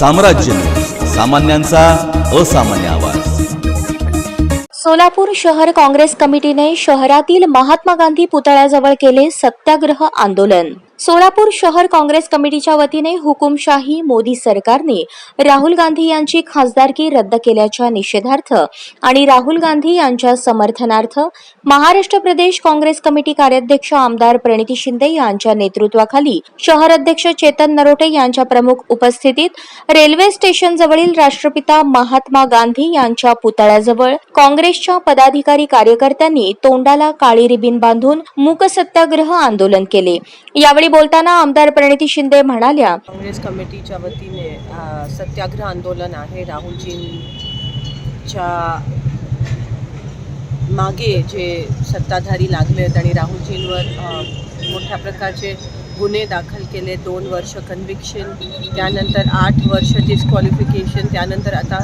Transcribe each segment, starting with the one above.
साम्राज्य. सामान्यांचा असामान्य आवाज. सोलापूर शहर काँग्रेस कमिटीने शहरातील महात्मा गांधी पुतळ्याजवळ केले सत्याग्रह आंदोलन. सोलापूर शहर काँग्रेस कमिटीच्या वतीने हुकुमशाही मोदी सरकारने राहुल गांधी यांची खासदारकी रद्द केल्याच्या निषेधार्थ आणि राहुल गांधी यांच्या समर्थनार्थ महाराष्ट्र प्रदेश काँग्रेस कमिटी कार्याध्यक्ष आमदार प्रणिती शिंदे यांच्या नेतृत्वाखाली शहर अध्यक्ष चेतन नरोटे यांच्या प्रमुख उपस्थितीत रेल्वे स्टेशन जवळील राष्ट्रपिता महात्मा गांधी यांच्या पुतळ्याजवळ काँग्रेसच्या पदाधिकारी कार्यकर्त्यांनी तोंडाला काळी रिबीन बांधून मूक सत्याग्रह आंदोलन केले. यावेळी बोलताना आमदार प्रणिती शिंदे म्हणाल्या काँग्रेस कमिटीच्या वतीने सत्याग्रह आंदोलन आहे. राहुलजींच्या मागे जे सत्ताधारी लागले आहेत आणि राहुलजींवर मोठ्या प्रकारचे गुन्हे दाखल केले. दोन वर्ष कन्व्हिक्शन त्यानंतर आठ वर्ष डिस्क्वालिफिकेशन त्यानंतर आता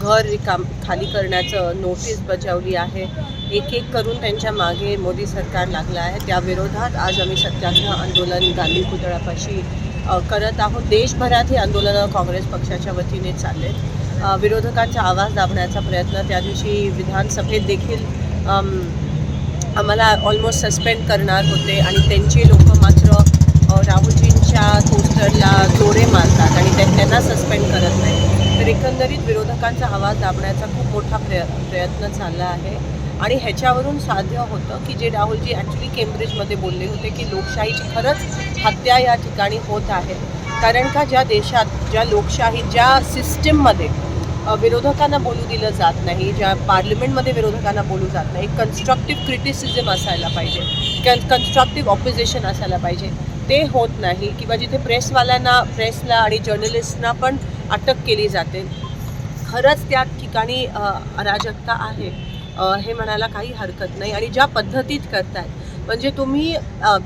घर रिकाम खाली करण्याचं नोटीस बजावली आहे. एक एक करून त्यांच्या मागे मोदी सरकार लागलं आहे. त्या विरोधात आज आम्ही सत्याग्रह आंदोलन गांधी पुतळ्यापाशी करत आहोत. देशभरात ही आंदोलनं काँग्रेस पक्षाच्या वतीने चालले विरोधकांचा आवाज दाबण्याचा प्रयत्न त्या दिवशी विधानसभेत देखील आम्हाला ऑलमोस्ट सस्पेंड करणार होते आणि त्यांची लोक मात्र राहुलजींच्या पोस्टरला जोडे मारतात आणि त्यांना सस्पेंड करत नाही तर एकंदरीत विरोधकांचा आवाज दाबण्याचा खूप मोठा प्रय प्रयत्न चालला आहे. आणि ह्याच्यावरून साध्य होतं की जे राहुलजी ॲक्च्युली केम्ब्रिजमध्ये बोलले होते की लोकशाहीची खरंच हत्या या ठिकाणी होत आहे. कारण का ज्या देशात ज्या लोकशाही ज्या सिस्टीममध्ये विरोधकांना बोलू दिलं जात नाही ज्या पार्लमेंटमध्ये विरोधकांना बोलू जात नाही कन्स्ट्रक्टिव्ह क्रिटिसिझम असायला पाहिजे कन कन्स्ट्रक्टिव्ह ऑपोजिशन असायला पाहिजे ते होत नाही. किंवा जिथे प्रेसवाल्यांना प्रेसला आणि जर्नलिस्टना पण अटक केली जाते. खरंच त्या ठिकाणी अराजकता आहे. हे म्हणायला काही हरकत नाही आणि ज्या पद्धतीत करताय म्हणजे तुम्ही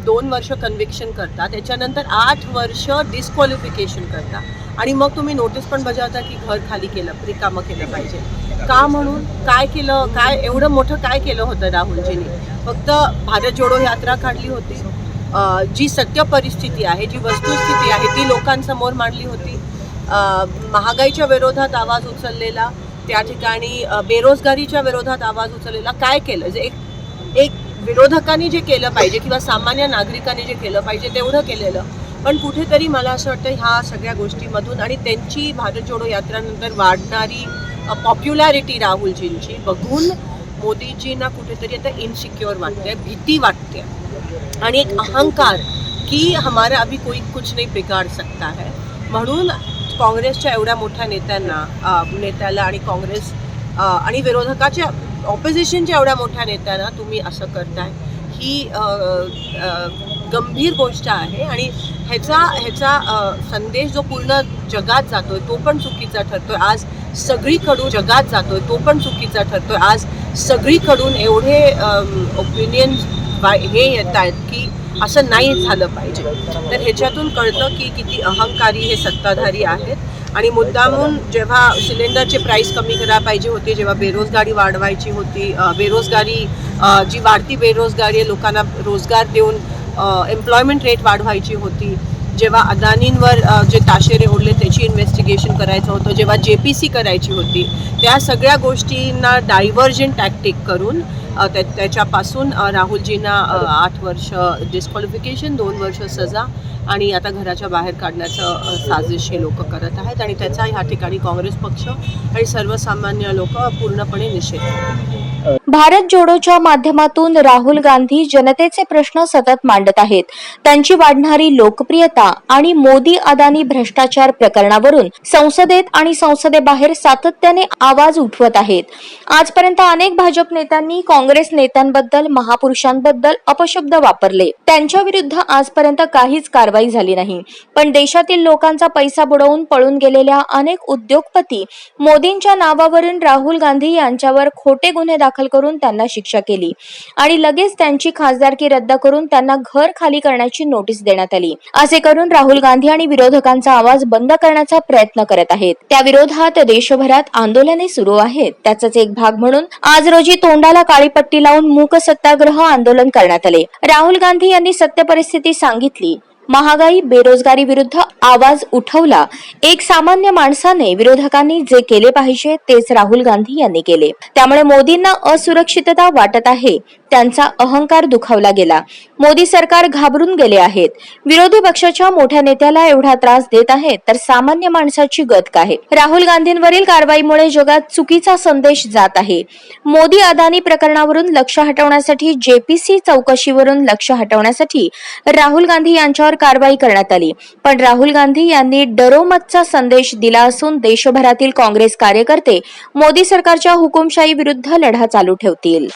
दोन वर्ष कन्व्हिक्शन करता त्याच्यानंतर आठ वर्ष डिस्क्वालिफिकेशन करता. आणि मग तुम्ही नोटीस पण बजावता की घर खाली केलं रिकामं केलं पाहिजे. का म्हणून? काय केलं? काय एवढं मोठं काय केलं होतं राहुलजीने? फक्त भारत जोडो यात्रा काढली होती. जी सत्य परिस्थिती आहे जी वस्तुस्थिती आहे ती लोकांसमोर मांडली होती. महागाईच्या विरोधात आवाज उचललेला त्या ठिकाणी बेरोजगारीच्या विरोधात आवाज उचललेला. काय केलं? जे एक एक विरोधकांनी जे केलं पाहिजे किंवा सामान्य नागरिकांनी जे केलं पाहिजे तेवढं केलेलं. पण कुठेतरी मला असं वाटतं ह्या सगळ्या गोष्टीमधून आणि त्यांची भारत जोडो यात्रानंतर वाढणारी पॉप्युलॅरिटी राहुलजींची बघून मोदीजींना कुठेतरी आता इनसिक्युअर वाटते भीती वाटते. आणि एक अहंकार की हमारा अभी कोई कुछ नाही बिगाड़ सकता है. म्हणून काँग्रेसच्या एवढ्या मोठ्या नेत्यांना नेत्याला आणि काँग्रेस आणि विरोधकाच्या ऑपोजिशनच्या एवढ्या मोठ्या नेत्यांना तुम्ही असं करताय. ही गंभीर गोष्ट आहे आणि ह्याचा ह्याचा संदेश जो पूर्ण जगात जातोय तो पण चुकीचा ठरतोय. आज सगळीकडून जगात जातोय तो पण चुकीचा ठरतोय. आज सगळीकडून एवढे ओपिनियन हे येत आहेत की असं नाही झालं पाहिजे. तर ह्याच्यातून कळतं की किती अहंकारी हे सत्ताधारी आहेत. आणि मुद्दामून जेव्हा सिलेंडरचे प्राईस कमी करायला पाहिजे होते जेव्हा बेरोजगारी वाढवायची होती बेरोजगारी जी वाढती बेरोजगारी आहे लोकांना रोजगार देऊन एम्प्लॉयमेंट रेट वाढवायची होती. जेव्हा अदानींवर जे ताशेरे ओढले त्याची इन्व्हेस्टिगेशन करायचं होतं. जेव्हा जे पी सी करायची होती. त्या सगळ्या गोष्टींना डायव्हर्जन टॅक्टिक करून त्या त्याच्यापासून राहुलजींना आठ वर्ष डिस्क्वालिफिकेशन दोन वर्ष सजा आणि आता घराच्या बाहेर काढण्याचं साजिश हे लोक करत आहेत आणि त्याचा ह्या ठिकाणी काँग्रेस पक्ष आणि सर्वसामान्य लोक पूर्णपणे निषेध. भारत जोडोच्या माध्यमातून राहुल गांधी जनतेचे प्रश्न सतत मांडत आहेत. त्यांची वाढणारी लोकप्रियता आणि मोदी अदानी भ्रष्टाचार प्रकरणावरून संसदेत आणि संसदेबाहेर सातत्याने आवाज उठवत आहेत. आजपर्यंत अनेक भाजप नेत्यांनी काँग्रेस नेत्यांबद्दल महापुरुषांबद्दल अपशब्द वापरले. त्यांच्या विरुद्ध आजपर्यंत काहीच कारवाई झाली नाही. पण देशातील लोकांचा पैसा बुडवून पळून गेलेल्या अनेक उद्योगपती मोदींच्या नावावरून राहुल गांधी यांच्यावर खोटे गुन्हे दाखल करून करून त्यांना शिक्षा केली. आणि लगेच त्यांची खासदारकी रद्द करून त्यांना घर खाली करण्याची नोटीस देण्यात आली. असे करून राहुल गांधी आणि विरोधकांचा आवाज बंद करण्याचा प्रयत्न करत आहेत. त्या विरोधात देशभरात आंदोलने सुरू आहेत. त्याचाच एक भाग म्हणून आज रोजी तोंडाला काळी पट्टी लावून मूक सत्याग्रह आंदोलन करण्यात आले. राहुल गांधी यांनी सत्य परिस्थिती सांगितली. महागाई बेरोजगारी विरुद्ध आवाज उठवला. एक सामान्य माणसाने विरोधकांनी जे केले पाहिजे तेच राहुल गांधी यांनी केले. त्यामुळे मोदींना असुरक्षितता वाटत आहे. त्यांचा अहंकार दुखावला गेला. मोदी सरकार घाबरून गेले आहेत. विरोधी पक्षाच्या मोठ्या नेत्याला एवढा त्रास देत आहेत तर सामान्य माणसाची गत काय? राहुल गांधींवरील कारवाईमुळे जगात चुकीचा संदेश जात आहे. मोदी अदानी प्रकरणावरून लक्ष हटवण्यासाठी जेपीसी चौकशीवरून लक्ष हटवण्यासाठी राहुल गांधी यांच्यावर कारवाई करण्यात आली. पण राहुल गांधी यांनी डरोमतचा संदेश दिला असून देशभरातील काँग्रेस कार्यकर्ते मोदी सरकारच्या हुकुमशाही विरुद्ध लढा चालू ठेवतील.